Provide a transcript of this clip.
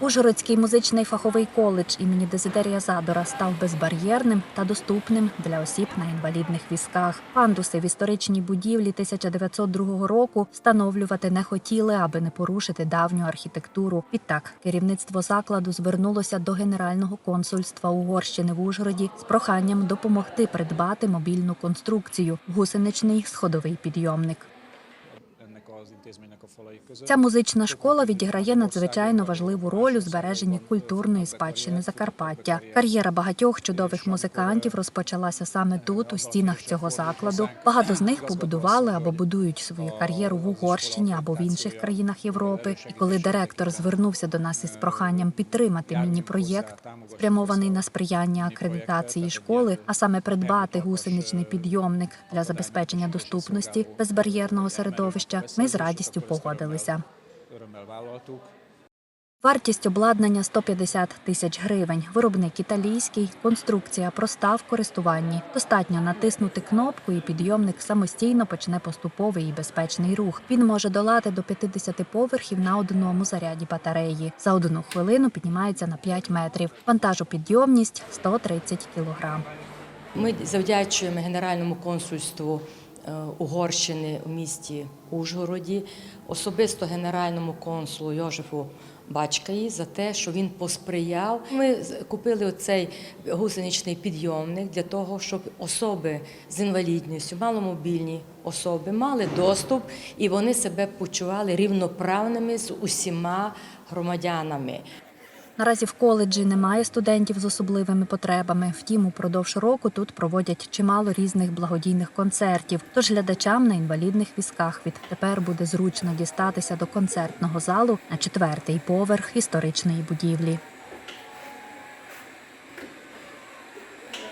Ужгородський музичний фаховий коледж імені Дезидерія Задора став безбар'єрним та доступним для осіб на інвалідних візках. Пандуси в історичній будівлі 1902 року встановлювати не хотіли, аби не порушити давню архітектуру. Відтак керівництво закладу звернулося до генерального консульства Угорщини в Ужгороді з проханням допомогти придбати мобільну конструкцію гусеничний сходовий підйомник. Ця музична школа відіграє надзвичайно важливу роль у збереженні культурної спадщини Закарпаття. Кар'єра багатьох чудових музикантів розпочалася саме тут, у стінах цього закладу. Багато з них побудували або будують свою кар'єру в Угорщині або в інших країнах Європи. І коли директор звернувся до нас із проханням підтримати міні-проєкт, спрямований на сприяння акредитації школи, а саме придбати гусеничний підйомник для забезпечення доступності безбар'єрного середовища, ми з радістю погодилися. Вартість обладнання 150 тисяч гривень. Виробник італійський, конструкція проста в користуванні. Достатньо натиснути кнопку, і підйомник самостійно почне поступовий і безпечний рух. Він може долати до 50 поверхів на одному заряді батареї. За одну хвилину піднімається на 5 метрів. Вантажопідйомність 130 кілограм. Ми завдячуємо Генеральному консульству Угорщини в місті Ужгороді, особисто генеральному консулу Йожефу Бачкаї за те, що він посприяв. Ми купили оцей гусеничний підйомник для того, щоб особи з інвалідністю, маломобільні особи мали доступ і вони себе почували рівноправними з усіма громадянами. Наразі в коледжі немає студентів з особливими потребами. Втім, упродовж року тут проводять чимало різних благодійних концертів. Тож глядачам на інвалідних візках відтепер буде зручно дістатися до концертного залу на четвертий поверх історичної будівлі.